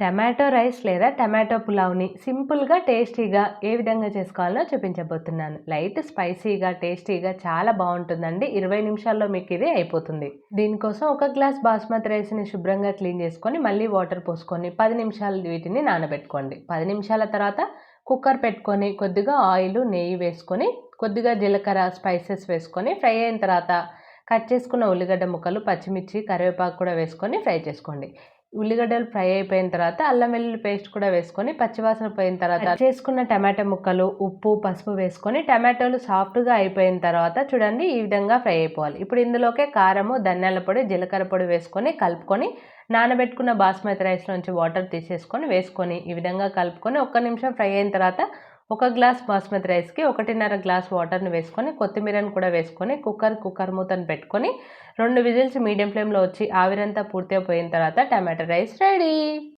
Tomato rice లేదా tomato పులావ్ని సింపుల్గా టేస్టీగా ఏ విధంగా చేసుకోవాలో చూపించబోతున్నాను. లైట్ స్పైసీగా టేస్టీగా చాలా బాగుంటుందండి. ఇరవై నిమిషాల్లో మీకు ఇది అయిపోతుంది. దీనికోసం ఒక గ్లాస్ బాస్మతి రైస్ని శుభ్రంగా క్లీన్ చేసుకొని మళ్ళీ వాటర్ పోసుకొని పది నిమిషాలు వీటిని నానబెట్టుకోండి. పది నిమిషాల తర్వాత కుక్కర్ పెట్టుకొని కొద్దిగా ఆయిల్ నెయ్యి వేసుకొని కొద్దిగా జీలకర్ర స్పైసెస్ వేసుకొని ఫ్రై అయిన తర్వాత కట్ చేసుకున్న ఉల్లిగడ్డ ముక్కలు పచ్చిమిర్చి కరివేపాకు కూడా వేసుకొని ఫ్రై చేసుకోండి. ఉల్లిగడ్డలు ఫ్రై అయిపోయిన తర్వాత అల్లం వెల్లుల్లి పేస్ట్ కూడా వేసుకొని పచ్చివాసన పోయిన తర్వాత చేసుకున్న టమాటా ముక్కలు ఉప్పు పసుపు వేసుకొని టమాటోలు సాఫ్ట్గా అయిపోయిన తర్వాత చూడండి ఈ విధంగా ఫ్రై అయిపోవాలి. ఇప్పుడు ఇందులోకే కారము ధనియాల పొడి జీలకర్ర పొడి వేసుకొని కలుపుకొని నానబెట్టుకున్న బాస్మతి రైస్ నుంచి వాటర్ తీసేసుకొని వేసుకొని ఈ విధంగా కలుపుకొని ఒక్క నిమిషం ఫ్రై అయిన తర్వాత ఒక గ్లాస్ బాస్మతి రైస్కి ఒకటిన్నర గ్లాస్ వాటర్ని వేసుకొని కొత్తిమీరని కూడా వేసుకొని కుక్కర్ కుక్కర్ మూతను పెట్టుకొని రెండు విజిల్స్ మీడియం ఫ్లేమ్లో వచ్చి ఆవిరంతా పూర్తిగా పోయిన తర్వాత టమాటా రైస్ రెడీ.